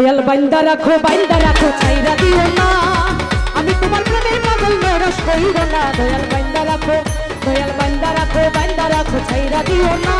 দয়াল, বাইন্দা রাখো বাইন্দা রাখো, ছাইরা দিও না। আমি তোমার প্রেমের পাগল, নরস কইর না। দয়াল, বাইন্দা রাখো, দয়াল, বাইন্দা রাখো বাইন্দা রাখো, ছাইরা দিও না।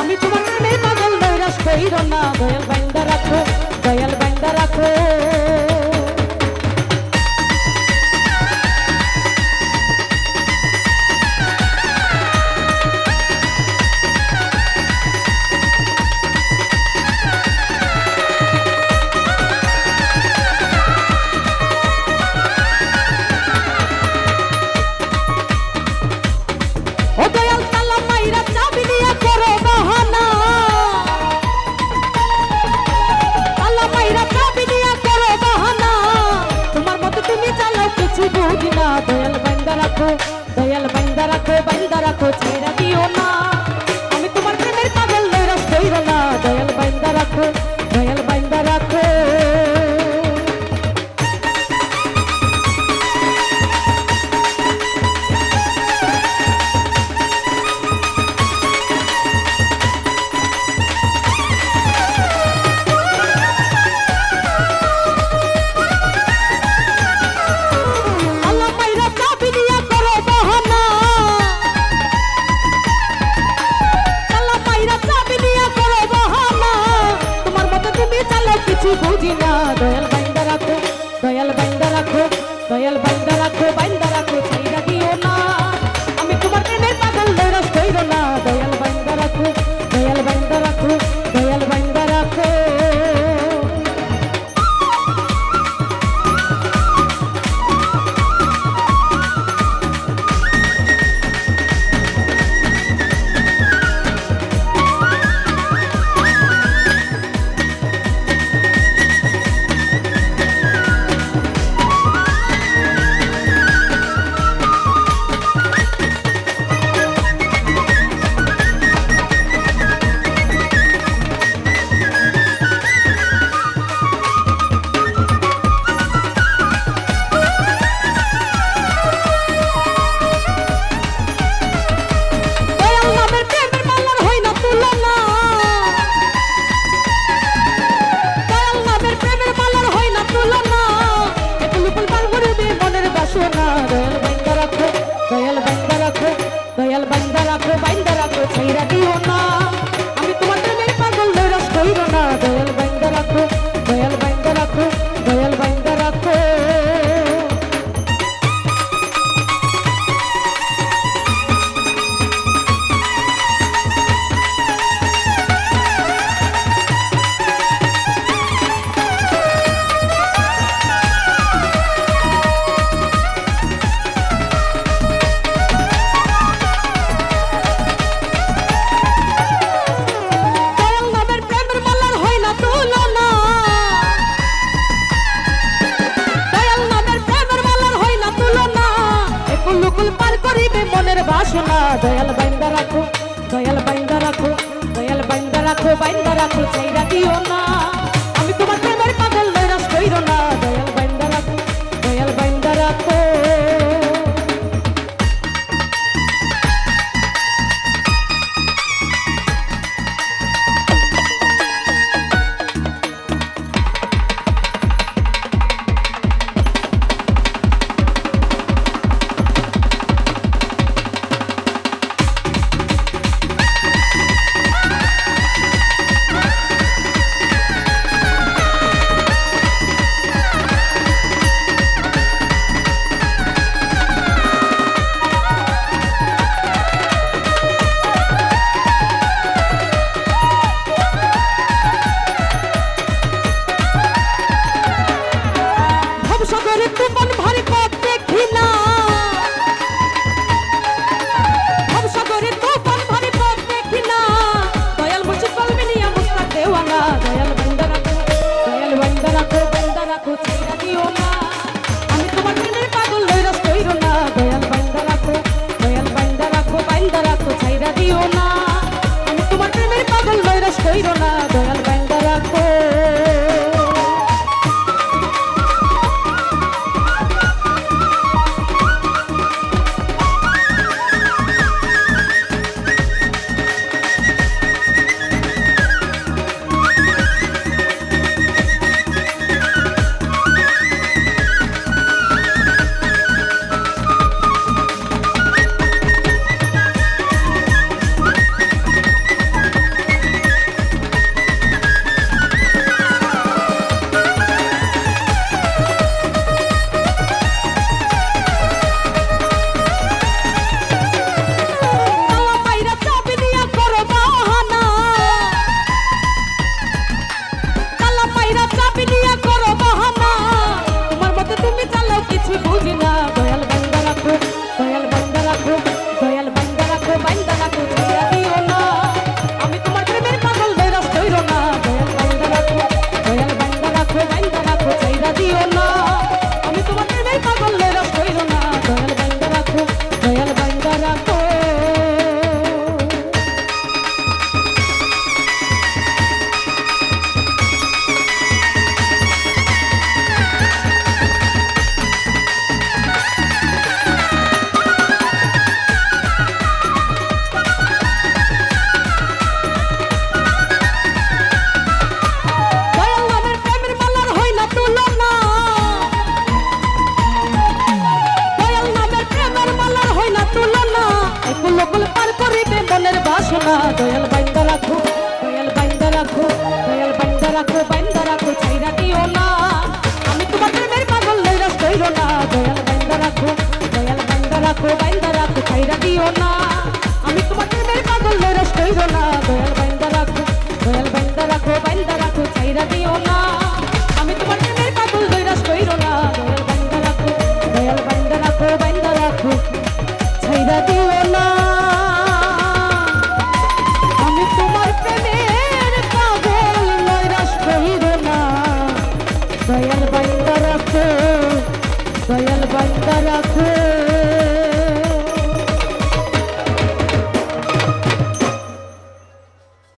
আমি তোমার প্রেমের পাগল, নরস কইর না। দয়াল, বাইন্দা রাখো, দয়াল, বাইন্দা রাখো। বুঝি না দয়াল বাইন্দা রাখো দয়াল বাইন্দা রাখো বাইন্দা রাখো ছেড়া দিও না মনের বাসনা দয়াল বাইন্দা রাখো, দয়াল বাইন্দা রাখো, দয়াল বাইন্দা রাখো বাইন্দা রাখো, চাইরা দিও না। রাখো, বাইন্দা রাখো, ছাইরা দিও না। আমি তোমার প্রেমের পাগল লইরা কইর না। দয়াল বাইন্দা রাখো, দয়াল বাইন্দা রাখো বাইন্দা রাখো, ছাইরা দিও না। আমি তোমার প্রেমের পাগল লইরা কইর না। দয়াল বাইন্দা রাখো, দয়াল বাইন্দা রাখো, বাইন্দা